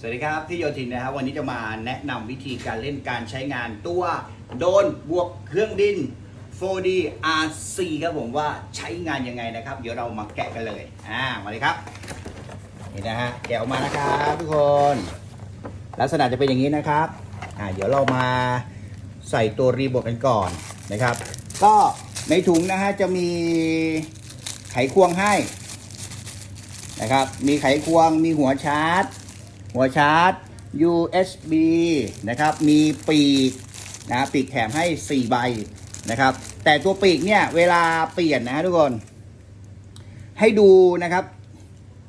สวัสดีครับที่โยทินนะครับวันนี้จะมาแนะนำวิธีการเล่นการใช้งานตัวโดนบวกเครื่องบิน 4D RC ครับผมว่าใช้งานยังไงนะครับ เดี๋ยวเรามาแกะกันเลยอ่ามาเลยครับนี่นะฮะแกะออกมานะครับทุกคน ลักษณะจะเป็นอย่างนี้นะครับอ่าเดี๋ยวเรามาใส่ตัวรีโมทกันก่อนนะครับ ก็ในถุงนะฮะจะมีไขควงให้นะครับ มีไขควงมีหัวชาร์จ หัวชาร์จ USB นะครับ มีปีกนะปีกแถมให้ 4 ใบนะครับ แต่ตัวปีกเนี่ย เวลาเปลี่ยนนะทุกคน ให้ดูนะครับ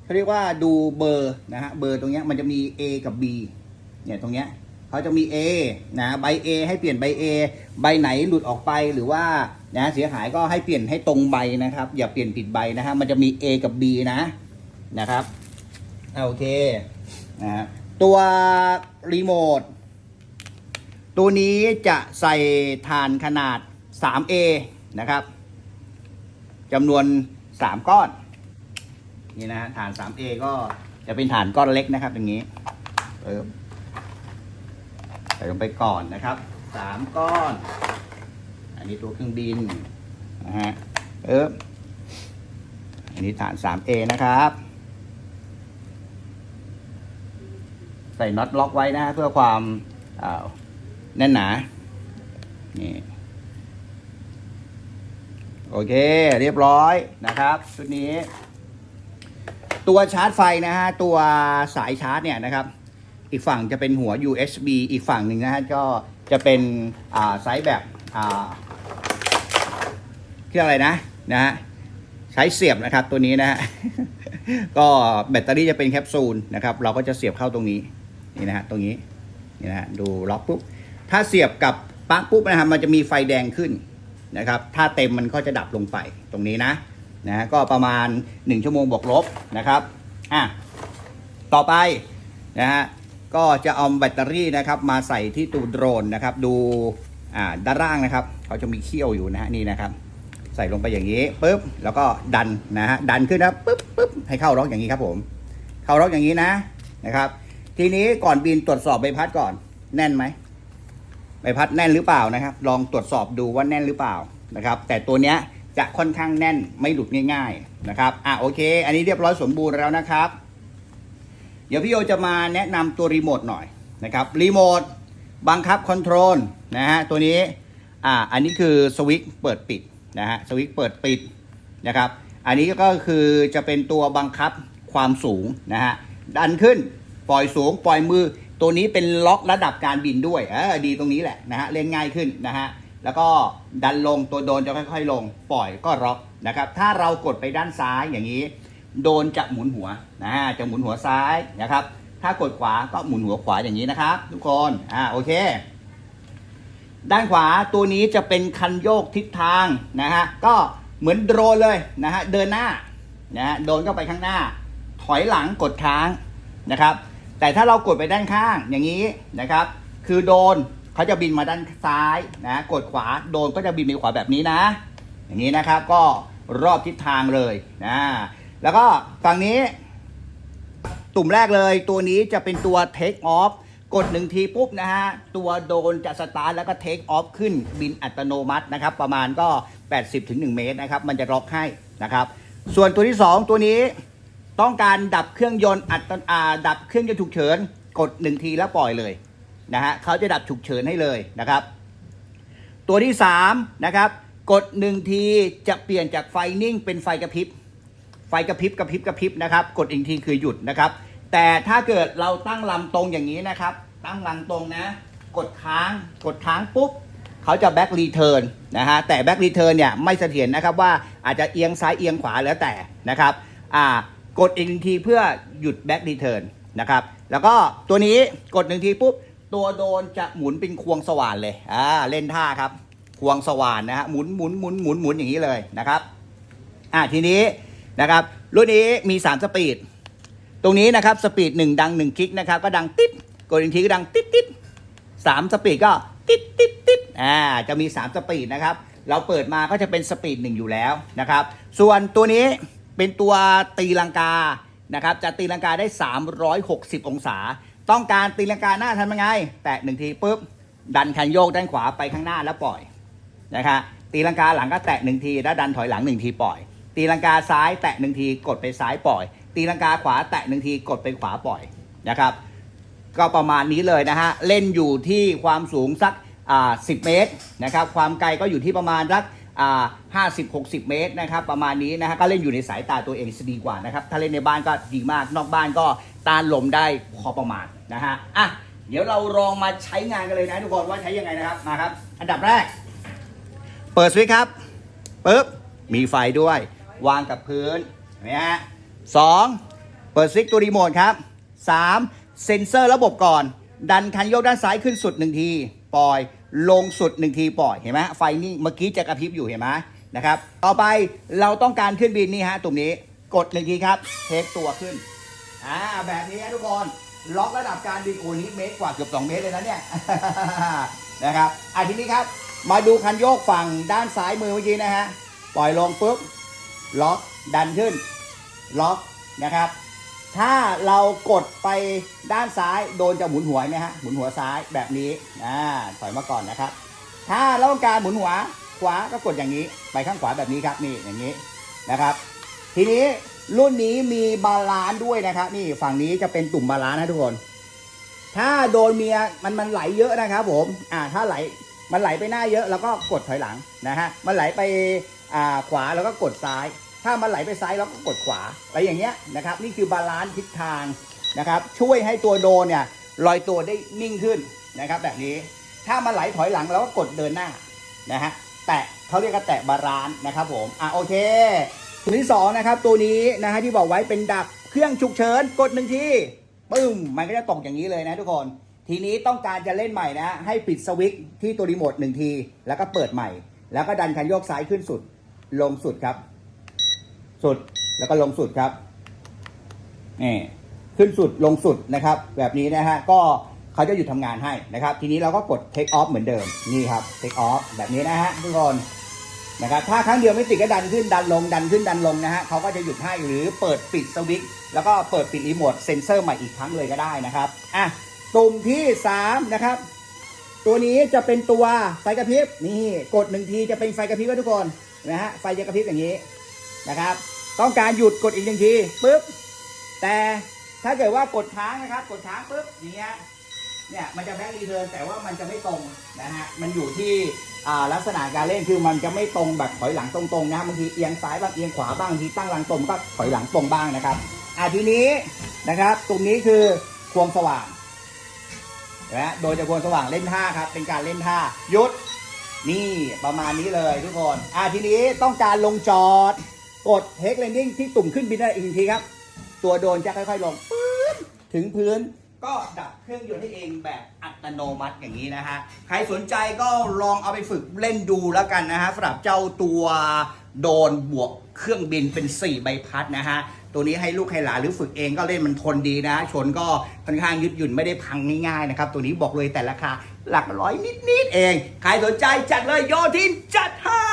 เขาเรียกว่าดูเบอร์นะฮะเบอร์ตรงเนี้ยมันจะมี A กับ B เนี่ยตรงเนี้ยเขาจะมี A นะใบ A ให้เปลี่ยนใบ A ใบไหนหลุดออกไปหรือว่านะเสียหายก็ให้เปลี่ยนให้ตรงใบนะครับ อย่าเปลี่ยนผิดใบนะฮะมันจะมี A กับ B นะนะครับโอเค นะฮะตัวรีโมทตัวนี้จะใส่ฐานขนาด 3A นะครับจำนวน 3 ก้อน นี่นะฮะฐาน 3A ก็จะเป็นฐานก้อนเล็กนะครับอย่างนี้เออใส่ลงไปก่อนนะครับ 3 ก้อน อันนี้ตัวเครื่องบินนะฮะเอออันนี้ฐาน 3A นะครับ ใส่น็อตล็อกไว้นะเพื่อความาแน่นหนานี่โอเค เรียบร้อยนะครับชุดนี้ ตัวชาร์จไฟนะฮะตัวสายชาร์จเนี่ยนะครับ อีกฝั่งจะเป็นหัว USB อีกฝั่งหนึ่งนะฮะก็จะเป็นไซส์แบบเครื่องอะไรนะนะฮะใช้เสียบนะครับตัวนี้นะฮะก็แบตเตอรี่จะเป็นแคปซูลนะครับ เราก็จะเสียบเข้าตรงนี้ นี่นะฮะตรงนี้นี่นะฮะดูล็อกปุ๊บถ้าเสียบกับปลั๊กปุ๊บนะครับมันจะมีไฟแดงขึ้นนะครับถ้าเต็มมันก็จะดับลงไปตรงนี้นะนะฮะก็ประมาณ 1 ชั่วโมงบวกลบนะครับอะต่อไปนะฮะก็จะเอาแบตเตอรี่นะครับมาใส่ที่ตัวโดรนนะครับดูอ่าด้านล่างนะครับเขาจะมีเขี้ยวอยู่นะฮะนี่นะครับ ใส่ลงไปอย่างนี้ปุ๊บแล้วก็ดันนะฮะดันขึ้นนะปุ๊บปุ๊บให้เข้าล็อกอย่างนี้ครับผม เข้าล็อกอย่างนี้นะนะครับ ทีนี้ก่อนบินตรวจสอบใบพัดก่อน แน่นไหมใบพัดแน่นหรือเปล่านะครับ ลองตรวจสอบดูว่าแน่นหรือเปล่านะครับ แต่ตัวเนี้ยจะค่อนข้างแน่นไม่หลุดง่ายๆนะครับอะโอเค อันนี้เรียบร้อยสมบูรณ์แล้วนะครับ เดี๋ยวพี่โอจะมาแนะนำตัวรีโมทหน่อยนะครับรีโมทบังคับคอนโทรลนะฮะตัวนี้อ่าอันนี้คือสวิตช์เปิดปิดนะฮะสวิตช์เปิดปิดนะครับอันนี้ก็คือจะเป็นตัวบังคับความสูงนะฮะดันขึ้น ปล่อยสูงปล่อยมือ ตัวนี้เป็นล็อกระดับการบินด้วยเออดีตรงนี้แหละนะฮะเล่นง่ายขึ้นนะฮะแล้วก็ดันลงตัวโดนจะค่อยๆ ลง ปล่อยก็ล็อกนะครับถ้าเรากดไปด้านซ้ายอย่างนี้ โดนจะหมุนหัวนะจะหมุนหัวซ้ายนะครับ ถ้ากดขวาก็หมุนหัวขวาอย่างนี้นะครับ ทุกคนอ่าโอเค ด้านขวาตัวนี้จะเป็นคันโยกทิศทางนะฮะก็เหมือนโดรนเลยนะฮะเดินหน้านะฮะโดนเข้าไปข้างหน้า ถอยหลังกดค้างนะครับ แต่ถ้าเรากดไปด้านข้างอย่างนี้นะครับ คือโดนเขาจะบินมาด้านซ้ายนะกดขวาโดนก็จะบินไปขวาแบบนี้นะ อย่างนี้นะครับก็รอบทิศทางเลยนะแล้วก็ฝั่งนี้ตุ่มแรกเลยตัวนี้จะเป็นตัว Take Off กดหนึ่งทีปุ๊บนะฮะ ตัวโดนจะสตาร์ทแล้วก็ Take Off ขึ้นบินอัตโนมัตินะครับ ประมาณก็ 80ถึง1เมตรนะครับ มันจะล็อกให้นะครับ ส่วนตัวที่ 2 ตัวนี้ ต้องการดับเครื่องยนต์อัตอ่าดับเครื่องยนต์ฉุกเฉินกด1ทีแล้วปล่อยเลยนะฮะเขาจะดับฉุกเฉินให้เลยนะครับ ตัวที่3นะครับกด1ทีจะเปลี่ยนจากไฟนิ่งเป็นไฟกระพริบไฟกระพริบกระพริบกระพริบนะครับ กดอีกทีคือหยุดนะครับ แต่ถ้าเกิดเราตั้งลำตรงอย่างนี้นะครับ ตั้งลำตรงนะ กดค้างกดค้างปุ๊บเขาจะแบ็กรีเทิร์นนะฮะแต่แบ็กรีเทิร์นเนี่ยไม่เสถียรนะครับว่าอาจจะเอียงซ้ายเอียงขวาแล้วแต่นะครับอ่า กดอีกหนึ่งทีเพื่อหยุดแบ็กรีเทิร์นนะครับ แล้วก็ตัวนี้กดหนึ่งทีปุ๊บ ตัวโดนจะหมุนเป็นควงสว่านเลยอ่าเล่นท่าครับ ควงสว่านนะฮะหมุนหมุนหมุนหมุนหมุนอย่างนี้เลยนะครับอ่าทีนี้นะครับรุ่นนี้มี 3 สปีด ตรงนี้นะครับสปีด 1 ดัง 1 คลิกนะครับ ก็ดังติดกดอีกทีก็ดังติดติดสามสปีดก็ติดติดติดอ่าจะมี 3 สปีดนะครับ เราเปิดมาก็จะเป็นสปีดหนึ่งอยู่แล้วนะครับ ส่วนตัวนี้ เป็นตัวตีลังกานะครับจะตีลังกาได้ 360 องศา ต้องการตีลังกาหน้าทำยังไง แตะหนึ่งทีปุ๊บดันคันโยกด้านขวาไปข้างหน้าแล้วปล่อยนะคะตีลังกาหลังก็แตะหนึ่งทีแล้วดันถอยหลังหนึ่งทีปล่อย ตีลังกาซ้ายแตะหนึ่งทีกดไปซ้ายปล่อย ตีลังกาขวาแตะหนึ่งทีกดไปขวาปล่อยนะครับ ก็ประมาณนี้เลยนะฮะเล่นอยู่ที่ความสูงสักอ่า10เมตรนะครับความไกลก็อยู่ที่ประมาณสัก ห้าสิบหกสิบเมตรนะครับประมาณนี้นะฮะก็เล่นอยู่ในสายตาตัวเองจะดีกว่านะครับถ้าเล่นในบ้านก็ดีมากนอกบ้านก็ต้านลมได้พอประมาณนะฮะอะเดี๋ยวเราลองมาใช้งานกันเลยนะทุกคนว่าใช้ยังไงนะครับมาครับ อันดับแรก เปิดสวิตช์ครับปึ๊บมีไฟด้วย วางกับพื้นเห็นะฮะสองเปิดสวิตช์ตัวรีโมทครับสามเซ็นเซอร์ระบบก่อน ดันคันโยกด้านซ้ายขึ้นสุดหนึ่งที ปล่อย ลงสุดหนึ่งทีปล่อยเห็นไหมไฟนี่เมื่อกี้จะกระพริบอยู่เห็นไหมนะครับต่อไปเราต้องการขึ้นบินนี่ฮะตรงนี้กดหนึ่งทีครับเทคตัวขึ้นอ่าแบบนี้ทุกคนล็อกระดับการบินโอ้นี้เมตรกว่าเกือบ2เมตรเลยนะเนี่ยนะครับอะทีนี้ครับ มาดูคันโยกฝั่งด้านซ้ายมือเมื่อกี้นะฮะปล่อยลงปุ๊บล็อกดันขึ้นล็อกนะครับ ถ้าเรากดไปด้านซ้ายโดนจะหมุนหัวไหมฮะหมุนหัวซ้ายแบบนี้อ่าถอยมาก่อนนะครับ ถ้าเราต้องการหมุนหัวขวาก็กดอย่างนี้ไปข้างขวาแบบนี้ครับนี่อย่างนี้นะครับ ทีนี้รุ่นนี้มีบาลานซ์ด้วยนะครับ นี่ฝั่งนี้จะเป็นตุ่มบาลานซ์นะทุกคน ถ้าโดนเมียมันมันไหลเยอะนะครับ ผมอ่าถ้าไหลมันไหลไปหน้าเยอะ แล้วก็กดถอยหลังนะฮะมันไหลไปอ่าขวาแล้วก็กดซ้าย ถ้ามันไหลไปซ้ายแล้วก็กดขวาอะไรอย่างเงี้ยนะครับ นี่คือบาลานซ์ทิศทางนะครับ ช่วยให้ตัวโดนเนี่ยลอยตัวได้นิ่งขึ้นนะครับ แบบนี้ถ้ามันไหลถอยหลังเราก็กดเดินหน้านะฮะแตะเขาเรียกว่าแตะบาลานซ์นะครับผมอะโอเคตัวที่สองนะครับตัวนี้นะฮะที่บอกไว้เป็นดับเครื่องฉุกเฉินกดหนึ่งทีปึ้มมันก็จะตกอย่างนี้เลยนะทุกคนทีนี้ต้องการจะเล่นใหม่นะให้ปิดสวิตช์ที่ตัวรีโมทหนึ่งที แล้วก็เปิดใหม่ แล้วก็ดันคันโยกซ้ายขึ้นสุด ลงสุดครับ สุดแล้วก็ลงสุดครับนี่ขึ้นสุดลงสุดนะครับ แบบนี้นะฮะก็เขาจะหยุดทำงานให้นะครับ ทีนี้เราก็กด take off เหมือนเดิมนี่ครับ take off แบบนี้นะฮะทุกคนนะครับถ้าครั้งเดียวไม่ติดก็ดันขึ้นดันลงดันขึ้นดันลงนะฮะเขาก็จะหยุดให้หรือเปิดปิดสวิตช์แล้วก็เปิดปิดรีโมทเซ็นเซอร์ใหม่อีกครั้งเลยก็ได้นะครับอะตุ่มที่ 3 นะครับ ตัวนี้จะเป็นตัวไฟกระพริบนี่กดหนึ่งทีจะเป็นไฟกระพริบนะทุกคนนะฮะไฟจะกระพริบอย่างนี้ นะครับ ต้องการหยุดกดอีกหนึ่งทีปุ๊บแต่ถ้าเกิดว่ากดค้างนะครับ กดค้างปุ๊บอย่างเงี้ยเนี่ยมันจะแบ็กรีเทิร์นแต่ว่ามันจะไม่ตรงนะฮะมันอยู่ที่ลักษณะการเล่นคือมันจะไม่ตรงแบบถอยหลังตรงๆนะบางทีเอียงซ้ายบ้างเอียงขวาบ้างบางทีตั้งหลังตรงก็ถอยหลังตรงบ้างนะครับอ่าทีนี้นะครับ ตรงนี้คือควงสว่างนะโดยจะควงสว่างเล่นท่าครับ เป็นการเล่นท่ายุดนี่ประมาณนี้เลยทุกคนอ่าทีนี้ต้องการลงจอด กดเฮกเลนดิ้งที่ตุ่มขึ้นบินได้อีกทีครับ ตัวโดนจะค่อยๆลงปื๊ดถึงพื้นก็ดับเครื่องยนต์ให้เองแบบอัตโนมัติอย่างนี้นะฮะ ใครสนใจก็ลองเอาไปฝึกเล่นดูแล้วกันนะฮะสำหรับเจ้าตัวโดนบวกเครื่องบินเป็น 4 ใบพัดนะฮะ ตัวนี้ให้ลูกให้หลานหรือฝึกเองก็เล่นมันทนดีนะ ชนก็ค่อนข้างยืดหยุ่นไม่ได้พังง่ายๆนะครับ ตัวนี้บอกเลยแต่ราคาหลักร้อยนิดๆเอง ใครสนใจจัดเลยโยทินจัดให้